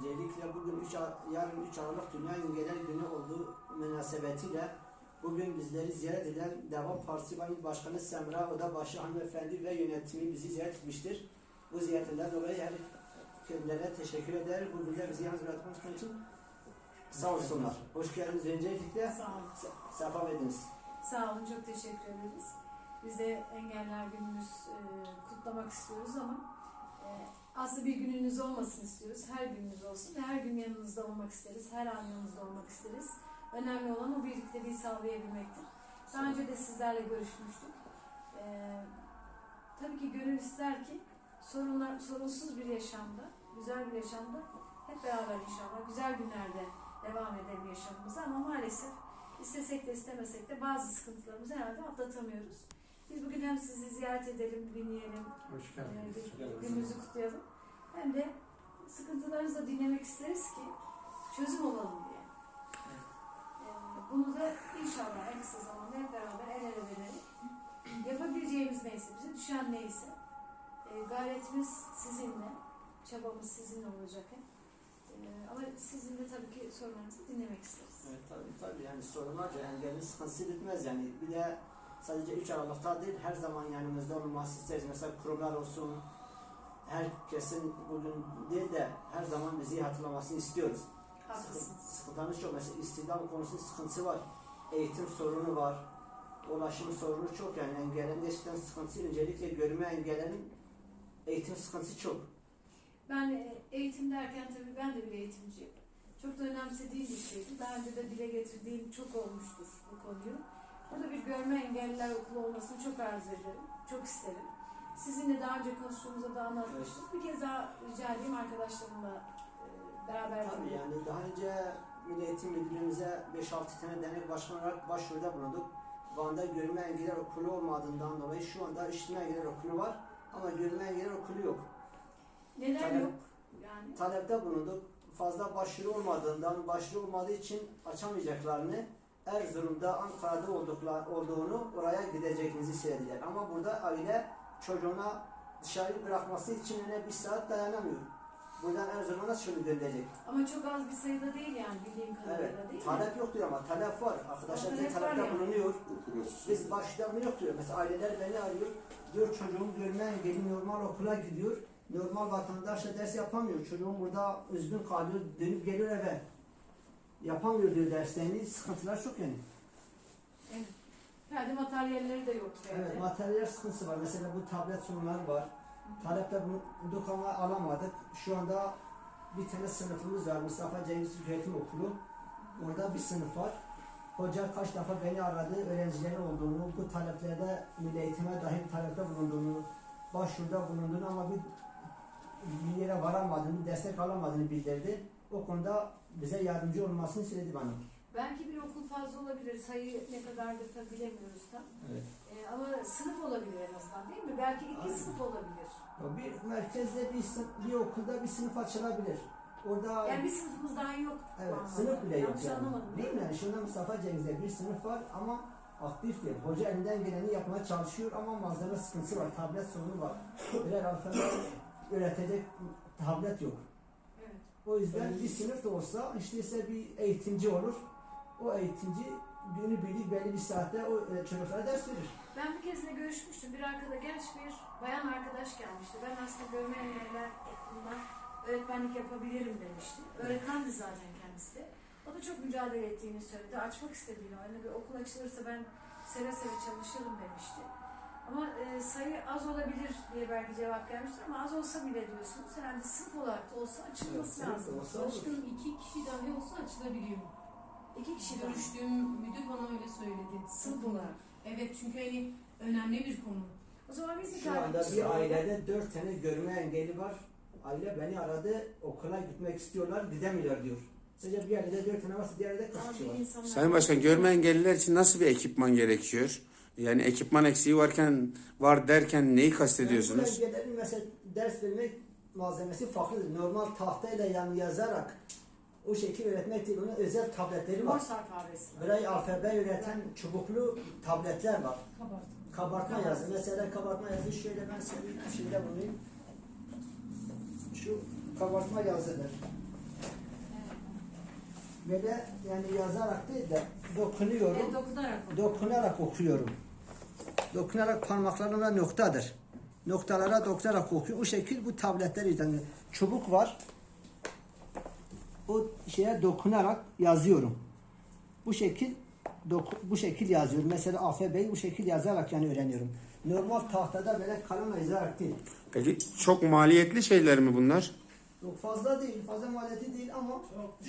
Öncelikle bugün 3 yarın 3 Aralık Dünya Engeller Günü olduğu münasebetiyle bugün bizleri ziyaret eden Deva Partisi İl Başkanı Semra Odabaşı hanımefendi ve yönetimi bizi ziyaret etmiştir. Bu ziyaretlerinden dolayı her kendilerine teşekkür eder. Bugün de bizi yalnız bırakmak için sağ olsunlar. Hoş geldiniz öncelikle. Sağ olun. Se- Sefa verdiniz. Sağ olun, çok teşekkür ederiz. Biz de Engeller Günümüz e, kutlamak istiyoruz ama e, aslında bir gününüz olmasın istiyoruz. Her gününüz olsun her gün yanınızda olmak isteriz. Her an yanınızda olmak isteriz. Önemli olan o birlikteliği sağlayabilmektir. Daha önce de sizlerle görüşmüştük. E, tabii ki gönül ister ki sorunlar, sorunsuz bir yaşamda, güzel bir yaşamda hep beraber inşallah güzel günlerde devam edelim yaşamımıza ama maalesef İstesek de istemesek de bazı sıkıntılarımızı herhalde atlatamıyoruz. Biz bugün hem sizi ziyaret edelim, dinleyelim, Hoş e, günümüzü kutlayalım. Hem de sıkıntılarınızı da dinlemek isteriz ki çözüm olalım diye. E, Bunu da inşallah en kısa zamanda hep beraber el ele vererek yapabileceğimiz neyse, bize düşen neyse e, gayretimiz sizinle, çabamız sizinle olacak hep. E, Ama sizin de tabii ki sorularınızı dinlemek isteriz. Evet tabii tabii yani sorunlarca engelin sıkıntısı bitmez yani bir de sadece 3 Aralık'ta değil her zaman yanımızda olması isteriz. Mesela kurumlar olsun herkesin bugün değil de her zaman bizi hatırlamasını istiyoruz. Haklısınız. Sıkı- Sıkıntılarımız çok. Mesela istihdam konusu sıkıntısı var. Eğitim sorunu var. Ulaşım sorunu çok yani engellerin gerçekten sıkıntısı. Öncelikle görme engellerin eğitim sıkıntısı çok. Ben e, eğitim derken tabii ben de bir eğitimciyim. Çok da önemsediğim bir şeydi. Daha önce de dile getirdiğim çok olmuştur bu konuyu. Burada bir görme engelliler okulu olmasını çok arzu ederim. Çok isterim. Sizinle daha önce konuştuğumuzda da anlatmıştık. Bir kez daha rica edeyim arkadaşlarımla e, beraber Tabii yani daha önce Milli Eğitim Müdürlüğümüze 5-6 tane dernek başkanı olarak başvuruda bulunduk. Van'da görme engeller okulu olmadığından dolayı şu anda işitme engeller okulu var ama görme engeller okulu yok. Neden Talep- yok? Yani Talepte bulunduk. Fazla başvuru olmadığından, başvuru olmadığı için açamayacaklarını Erzurum'da, Ankara'da olduklar, olduğunu oraya gidecekinizi söylediler. Ama burada aile çocuğuna dışarı bırakması için yine bir saat dayanamıyor. Buradan Erzurum'a nasıl şunu gönderecek? ama çok az bir sayıda değil yani bildiğim Evet, kadarıyla değil mi? talep yoktur ama talep var. Arkadaşlar Talep talepte yani. bulunuyor. Biz başlarını yok diyor. Mesela aileler beni arıyor. Diyor çocuğum görme engelli normal okula gidiyor. Normal vatandaşla ders yapamıyor. Çocuğum burada üzgün kalıyor. Dönüp geliyor eve. Yapamıyor diyor derslerini. Sıkıntılar çok yani. Evet. Perde materyalleri de yok evde. Evet, materyal sıkıntısı var. Mesela bu tablet sorunları var. Talepte bulduk ama alamadık. Şu anda bir tane sınıfımız var. Mustafa Cengiz Öğretim Okulu. Orada bir sınıf var. Hoca kaç defa beni aradı. Öğrencilerin olduğunu, bu taleplerde milli eğitime dahi talepte bulunduğunu, başvuruda bulunduğunu ama bir, bir yere varamadığını, destek alamadığını bildirdi. O konuda bize yardımcı olmasını söyledi bana. Belki bir okul fazla olabilir. Sayı ne kadardır tabii bilemiyoruz tam. Evet. Ee, ama sınıf olabilir en azından değil mi? Belki iki Aynen. sınıf olabilir. Bir merkezde bir, sınıf, bir okulda bir sınıf açılabilir. Orada Yani bir sınıfımız daha yok. Evet, anlamda. sınıf bile yok Yanlış yani. anlamadım Değil mi? Yani şunda Mustafa Cengiz'de bir sınıf var ama aktif değil. Hoca elinden geleni yapmaya çalışıyor ama malzeme sıkıntısı var, tablet sorunu var. Birer alfabe öğretecek tablet yok. O yüzden bir sınıf da olsa işte ise bir eğitimci olur. O eğitimci günü birlik belli bir saatte o e, çocuklara ders verir. Ben bir kezinle görüşmüştüm. Bir arkada genç bir bayan arkadaş gelmişti. Ben aslında görme engeller okulunda öğretmenlik yapabilirim demişti. Öğretmendi zaten kendisi. O da çok mücadele ettiğini söyledi. Açmak istediğini. Hani bir okul açılırsa ben seve seve çalışırım demişti. Ama e, sayı az olabilir diye belki cevap gelmiştir ama az olsa bile diyorsunuz. Herhalde sınıf olarak da olsa açılması Evet, lazım. sınıf da olsa olur. Başkanım iki kişi dahi olsa açılabiliyor. İki kişi Görüştüğüm müdür bana öyle söyledi. sınıf olarak. Evet çünkü hani önemli bir konu. O zaman biz Şu anda bir ailede dört tane görme engeli var. Aile beni aradı, okula gitmek istiyorlar, gidemiyorlar diyor. Sadece bir ailede dört tane varsa diğer ailede kaç kişi var? Sayın Başkan görme engelliler için nasıl bir ekipman gerekiyor? Yani ekipman eksiği varken var derken neyi kastediyorsunuz? Yani bu belgelerin mesela ders vermek malzemesi farklıdır. Normal tahtayla yan yazarak o şekil öğretmek değil. Onun özel tabletleri var. Morse alfabesi. Braille alfabe üreten çubuklu tabletler var. Kabartma. Kabartma yazı. Mesela kabartma yazı şöyle ben size bir şeyde bulunayım. Şu kabartma yazıdır. Böyle yani yazarak değil de dokunuyorum. Evet, dokunarak. dokunarak okuyorum. Dokunarak parmaklarımda noktadır. Noktalara dokunarak okuyorum. O şekil bu tabletler yani çubuk var. O şeye dokunarak yazıyorum. Bu şekil doku- bu şekil yazıyorum. Mesela alfabeyi bu şekil yazarak yani öğreniyorum. Normal tahtada böyle kalemle yazarak değil. Peki çok maliyetli şeyler mi bunlar? Yok fazla değil, fazla maliyeti değil ama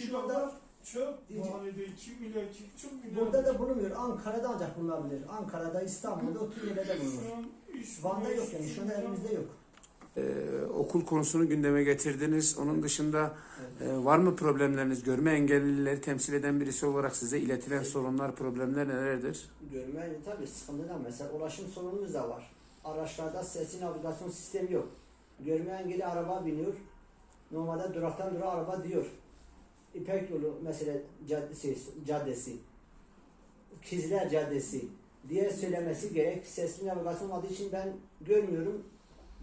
şurada çok mahallede 2 milyar, 2 buçuk milyar. burada da bulunmuyor. Ankara'da ancak bulunabilir. Ankara'da, İstanbul'da o tür yerlerde bulunur. Şu an üç Van'da milyar, yok yani. üç Şu anda milyar. elimizde yok. Ee, okul konusunu gündeme getirdiniz. Onun dışında e, var mı problemleriniz? Görme engellileri temsil eden birisi olarak size iletilen sorunlar, problemler nelerdir? Görme tabii sıkıntıdan mesela ulaşım sorunumuz da var. Araçlarda sesli navigasyon sistemi yok. Görme engelli araba biniyor. Normalde duraktan durağa araba diyor. İpek yolu mesela caddesi, caddesi. Kizler Caddesi diye söylemesi gerek. Sesli navigasyon olmadığı için ben görmüyorum.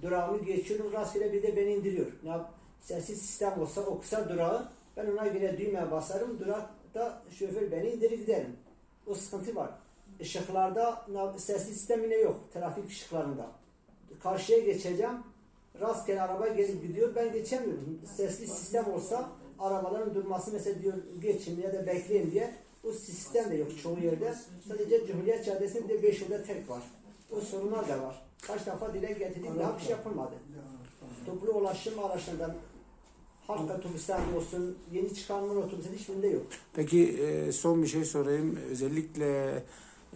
Durağımı geçiyorum. Rastgele bir de beni indiriyor. Ne yap- Sessiz sistem olsa o kısa durağı ben ona göre düğmeye basarım. Durakta şoför beni indirir giderim. O sıkıntı var. Işıklarda sesli sistem yine yok. Trafik ışıklarında. Karşıya geçeceğim. Rastgele araba gelip gidiyor. Ben geçemiyorum. Sesli sistem olsa arabaların durması mesela diyor geçin ya da bekleyin diye o sistem de yok çoğu yerde. Sadece Cumhuriyet Caddesi'nde bir de 5 yolda tek var. O sorunlar da var. Kaç defa dile getirdik daha bir şey yapılmadı. Toplu ulaşım araçlarından halk otobüsler olsun, yeni çıkarılan otobüsler hiçbirinde yok. Peki e, son bir şey sorayım. Özellikle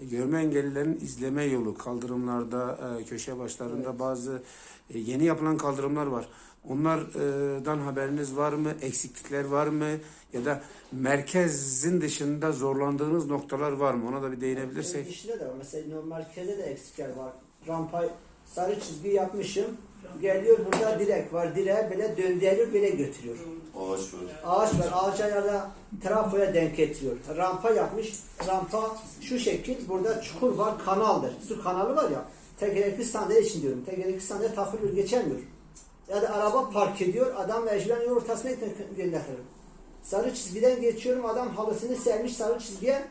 görme engellilerin izleme yolu kaldırımlarda, e, köşe başlarında Evet. bazı e, yeni yapılan kaldırımlar var. Onlardan haberiniz var mı? Eksiklikler var mı? Ya da merkezin dışında zorlandığınız noktalar var mı? Ona da bir değinebilirsek. İşte de var. Mesela normal merkezde de eksikler var. Rampa sarı çizgi yapmışım. Geliyor burada direk var. Direğe böyle döndürüyor böyle götürüyor. Ağaç var. Ağaç var. Ağaca ya da trafoya denk getiriyor. Rampa yapmış. Rampa şu şekil. Burada çukur var. Kanaldır. Su kanalı var ya. Tekerlekli sandalye için diyorum. Tekerlekli sandalye takılıyor. Geçemiyor. Ya da araba park ediyor. Adam mecburen yol ortasına gönderiyor. Sarı çizgiden geçiyorum. Adam halısını sermiş sarı çizgiye.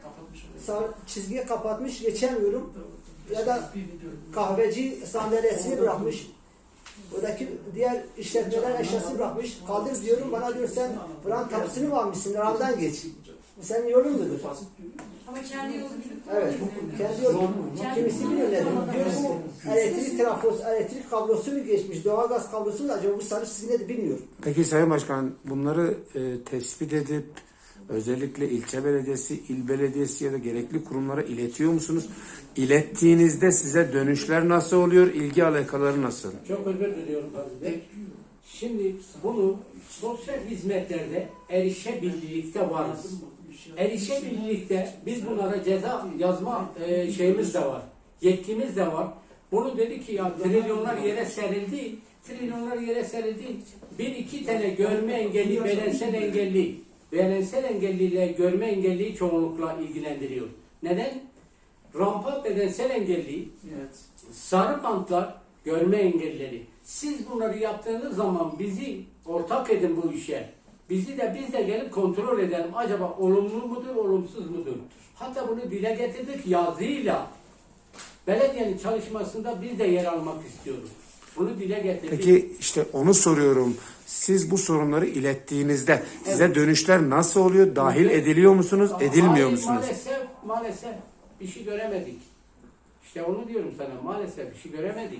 Sarı çizgiyi kapatmış. Geçemiyorum. Ya da kahveci sandalyesini bırakmış. Buradaki diğer işletmeler eşyasını bırakmış. Kaldır diyorum bana diyor sen buranın kapısını mı almışsın? Aramdan geç. Senin yolun mudur? Ama kendi yolu bilip Evet. Kendi yolu. Kimisi biliyor nedir? Diyor bu elektrik trafosu, elektrik kablosu mu geçmiş? Doğalgaz kablosu mu? Acaba bu sarı çizgi nedir bilmiyor. Peki Sayın Başkan bunları e, tespit edip özellikle ilçe belediyesi, il belediyesi ya da gerekli kurumlara iletiyor musunuz? İlettiğinizde size dönüşler nasıl oluyor? İlgi alakaları nasıl? Çok özür diliyorum Aziz. Şimdi bunu sosyal hizmetlerde erişebilirlikte varız. Erişebilirlikte biz bunlara ceza yazma e, şeyimiz de var. Yetkimiz de var. Bunu dedi ki ya trilyonlar yere serildi. Trilyonlar yere serildi. Bir iki tane görme engelli, bedensel engelli, bedensel engelliyle görme engelliyi çoğunlukla ilgilendiriyor. Neden? Rampa bedensel engelli, sarı bantlar görme engelleri. Siz bunları yaptığınız zaman bizi ortak edin bu işe. Bizi de biz de gelip kontrol edelim. Acaba olumlu mudur, olumsuz mudur? Hatta bunu dile getirdik yazıyla. Belediyenin çalışmasında biz de yer almak istiyoruz. Bunu dile getirdik. Peki işte onu soruyorum. Siz bu sorunları ilettiğinizde size dönüşler nasıl oluyor? Dahil ediliyor musunuz, edilmiyor Hayır, musunuz? Maalesef, maalesef bir şey göremedik. İşte onu diyorum sana. Maalesef bir şey göremedik.